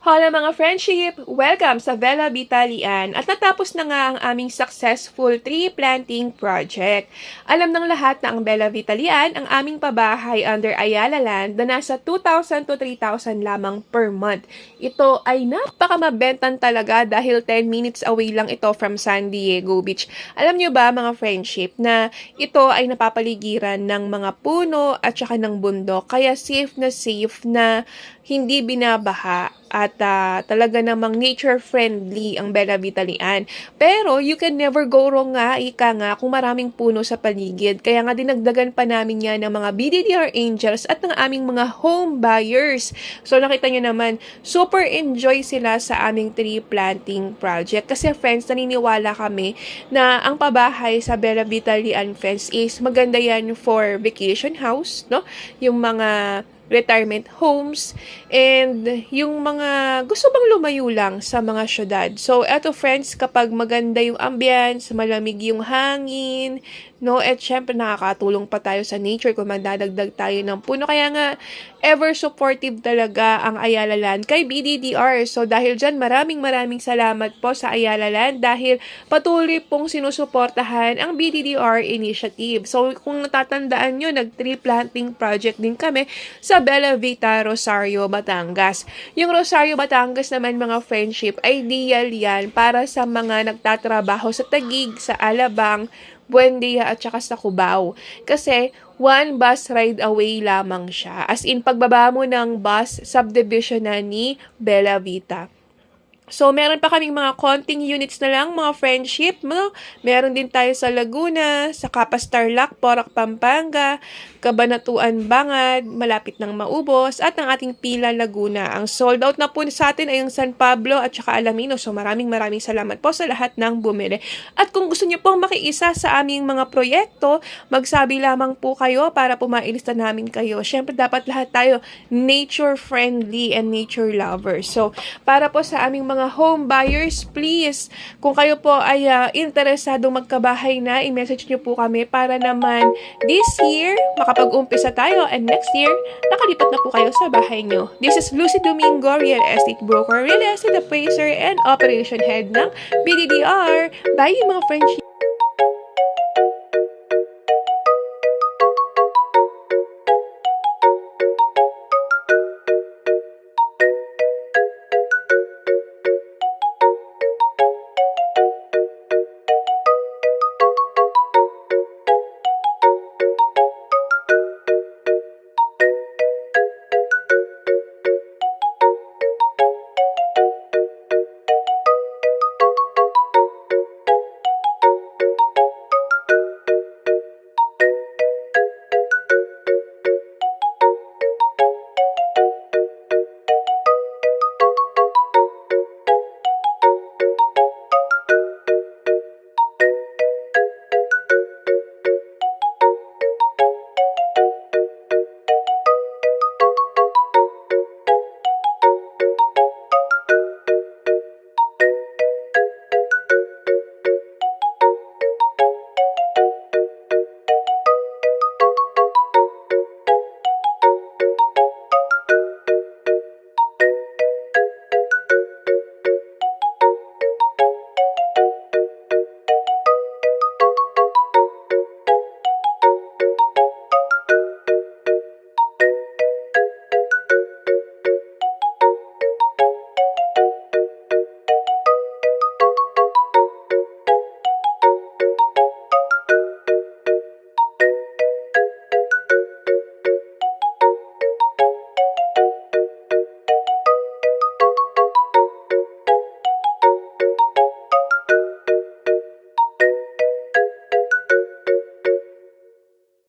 Hola mga friendship! Welcome sa Vela Vitalian at natapos na nga ang aming successful tree planting project. Alam ng lahat na ang Bella Vitalian ang aming pabahay under Ayala Land na nasa 2,000 to 3,000 lamang per month. Ito ay napakamabentan talaga dahil 10 minutes away lang ito from San Diego Beach. Alam nyo ba mga friendship na ito ay napapaligiran ng mga puno at saka ng bundok kaya safe na safe na hindi binabaha at ah, talaga namang nature-friendly ang Bella Vitalian. Pero you can never go wrong nga, ika nga, kung maraming puno sa paligid. Kaya nga dinagdagan pa namin yan ng mga BDDR Angels at ng aming mga home buyers. So nakita nyo naman, super enjoy sila sa aming tree planting project. Kasi friends, naniniwala kami na ang pabahay sa Bella Vitalian Fence is maganda yan for vacation house, no? Yung mga retirement homes, and yung mga gusto bang lumayo lang sa mga syudad. So, eto friends, kapag maganda yung ambience, malamig yung hangin, no, at syempre nakakatulong pa tayo sa nature kung magdadagdag tayo ng puno. Kaya nga, ever supportive talaga ang Ayala Land kay BDDR. So, dahil dyan, maraming maraming salamat po sa Ayala Land dahil patuloy pong sinusuportahan ang BDDR initiative. So, kung natatandaan nyo, nag-tree planting project din kami sa Bella Vita, Rosario, Batangas. Yung Rosario, Batangas naman mga friendship, ideal yan para sa mga nagtatrabaho sa Tagig, sa Alabang, Buendia at saka sa Cubao. Kasi one bus ride away lamang siya. As in, pagbaba mo ng bus, subdivision na ni Bella Vita. So, meron pa kaming mga konting units na lang, mga friendship. No? Meron din tayo sa Laguna, sa Capas Tarlac, Porac, Pampanga, Cabanatuan, Bangad, malapit ng maubos, at ang ating Pila, Laguna. Ang sold out na po sa atin ay ang San Pablo at saka Alamino. So, maraming maraming salamat po sa lahat ng bumili. At kung gusto niyo pong makiisa sa aming mga proyekto, magsabi lamang po kayo para pumailista namin kayo. Siyempre, dapat lahat tayo nature-friendly and nature lovers. So, para po sa aming mga home buyers, please, kung kayo po ay uh, interesadong magkabahay na, i-message niyo po kami para naman this year, makapag-umpisa tayo and next year, nakalipat na po kayo sa bahay nyo. This is Lucy Domingo, Real Estate Broker, Real Estate Appraiser, and Operation Head ng BDDR. Bye mga friendship!